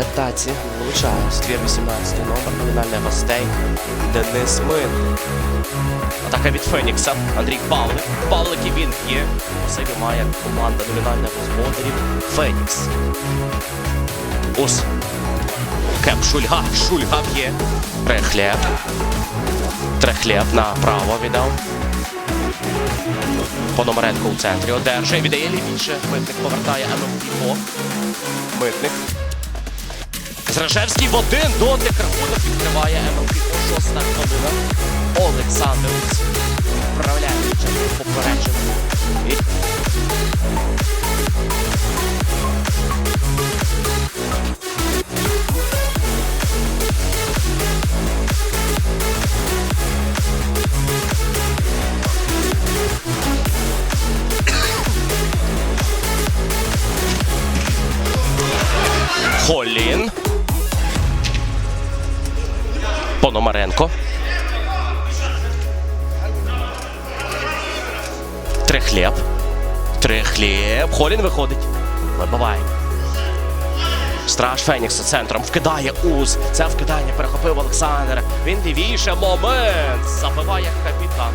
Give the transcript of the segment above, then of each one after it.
атаці влучає ствір 18 номер номінальних гостей Денис Мин. Атака від Фенікса. Андрій Павлик. Павлик і він є. Посибі має команда номінальних господарів Фенікс. Ус. Кеп Шульга. Шульга б'є. Трехлєб. Трехлєб направо віддав. Пономаренко у центрі одержує, віддає лівіше. Митник повертає ММПО. Митник. Зражевський в один дотик рахунок відкриває МЛКО шоста хвилина. Олександр вправляє попередження. Пономаренко. Трехлєб. Трехлєб. Холін виходить. Вибиває. Страж Фенікса центром вкидає уз. Це вкидання перехопив Олександр. Він лівіше момент. Забиває капітан.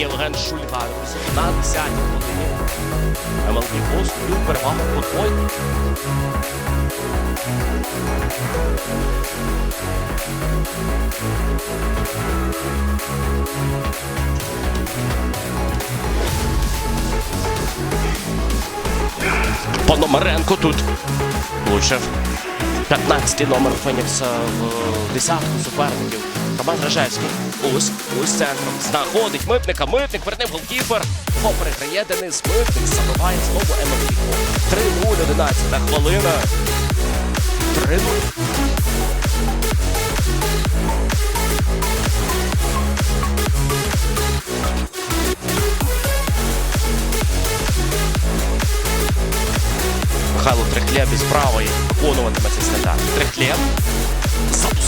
Євген Шульга. друзі, На 10-й годині. МЛК Пост перевагу подвойну. Пономаренко тут влучив. 15-й номер Фенікса в десятку суперників. Роман Гражевський. Ус, ус центром. Знаходить митника. Митник вернив голкіпер. Його переграє Денис Митник. Забиває знову ММК. 3-0, 11 хвилина. 3-0. Михайло Трехлєб із правої виконуватиме цей стандарт. Трехлєб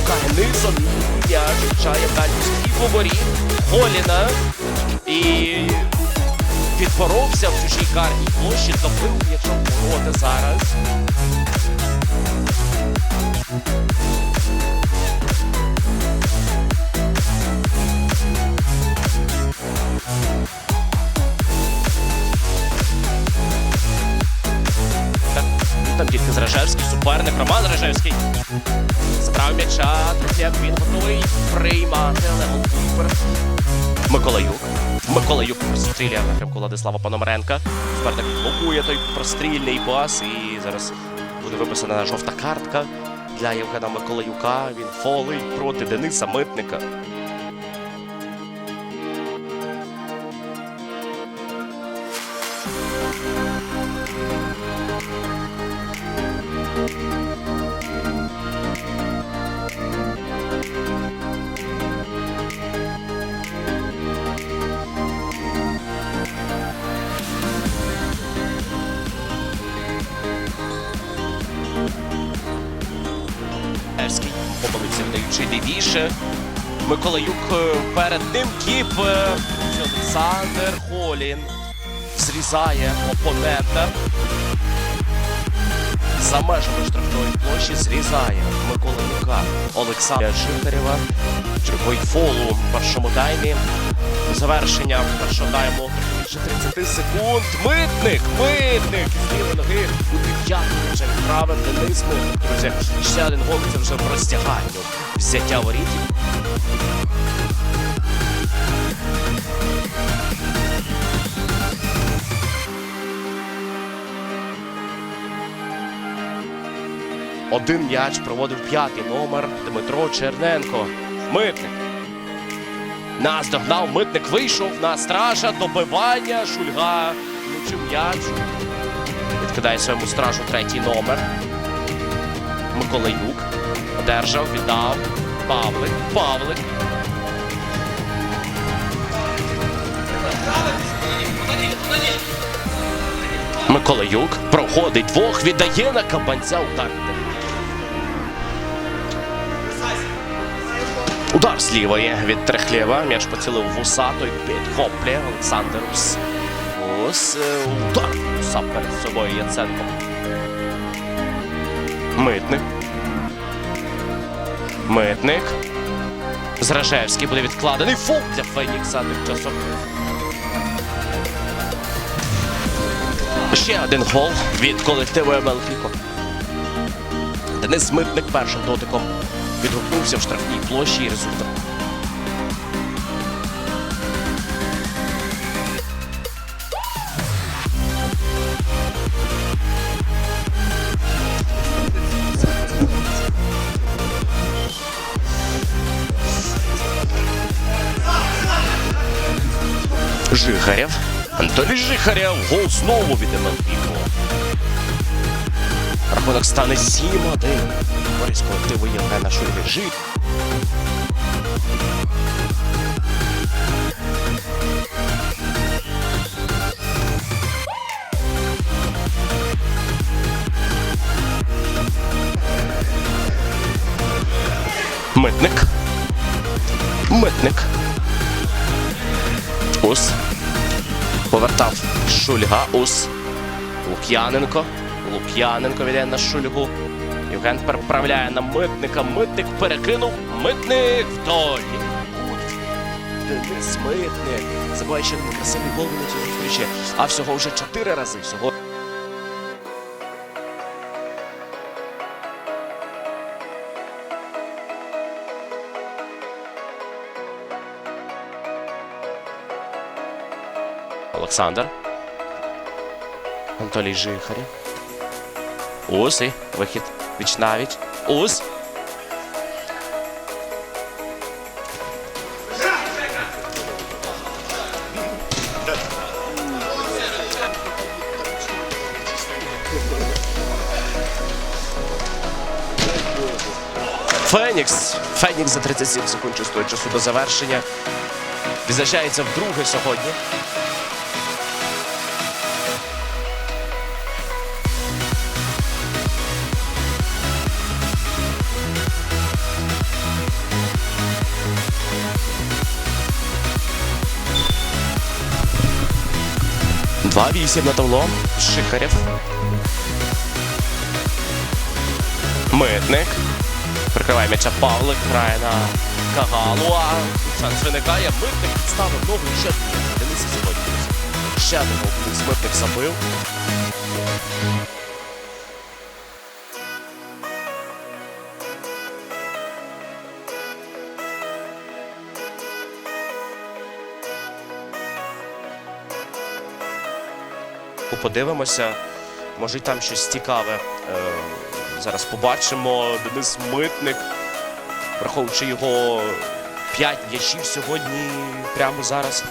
запускає низом. Я влучає в поворі стійку воріт. І підборовся в чужій карній площі. Добив якщо ворота зараз. Там тільки Зражевський, суперник Роман Зражевський. Забрав м'яча, як він готовий приймати, але голкіпер. Миколаюк. Миколаюк прострілює в напрямку Владислава Пономаренка. Суперник блокує той прострільний пас. І зараз буде виписана жовта картка для Євгена Миколаюка. Він фолить проти Дениса Митника. Ерський помилився, вдаючи лівіше. Миколаюк е, перед ним кіп. е, Олександр Холін зрізає опонента. За межами штрафної площі зрізає Миколаюка Олександра Житарєва. Черговий фол у першому таймі. Завершення першого тайму більше 30 секунд. Митник! Митник! З ноги у дев'ятку вже відправив Денис друзі. Ще один гол це вже в розтяганню. Взяття воріт. Один м'яч проводив п'ятий номер Дмитро Черненко. Митник. Наздогнав, митник вийшов на стража, добивання, шульга. Влучив м'яч. Відкидає своєму стражу третій номер. Миколаюк. Одержав, віддав. Павлик. Павлик. Миколаюк проходить двох, віддає на кабанця удар. Удар з лівої від Трехлєва. М'яч поцілив в уса, той підхоплює Олександр Ус. Ус. е, Удар. Уса перед собою Яценко. Митник. Митник. Зражевський буде відкладений. Фол для Фенікса тим часом. Ще один гол від колективу Емелфіко. Денис Митник першим дотиком відгукнувся в штрафній площі і результат. Жихарєв. Анатолій Жихарєв. Гол знову від Емелфіко. Рахунок стане 7-1. Користь колективу Євгена Шульги. Жих. Митник. Митник. Ус. Повертав Шульга. Ус. Лук'яненко. Лук'яненко віддає на Шульгу. Євген переправляє на митника. Митник перекинув. Митник вдоль. Денис Митник. Забуває ще один красивий гол на зустрічі. А всього вже чотири рази. Всього. Олександр. Анатолій Жихарів. Ус і вихід віч навіч. Ус. Фенікс. Фенікс за 37 секунд чистого часу до завершення. Відзначається вдруге сьогодні. Два вісім на табло. Шихарєв. Митник. Прикриває м'яча Павлик. Грає на Кагалуа. Шанс виникає. Митник підставив ногу ще Денис сьогодні. Ще один Митник забив. Подивимося, може там щось цікаве. Е, зараз побачимо. Денис Митник, враховуючи його 5 м'ячів сьогодні, прямо зараз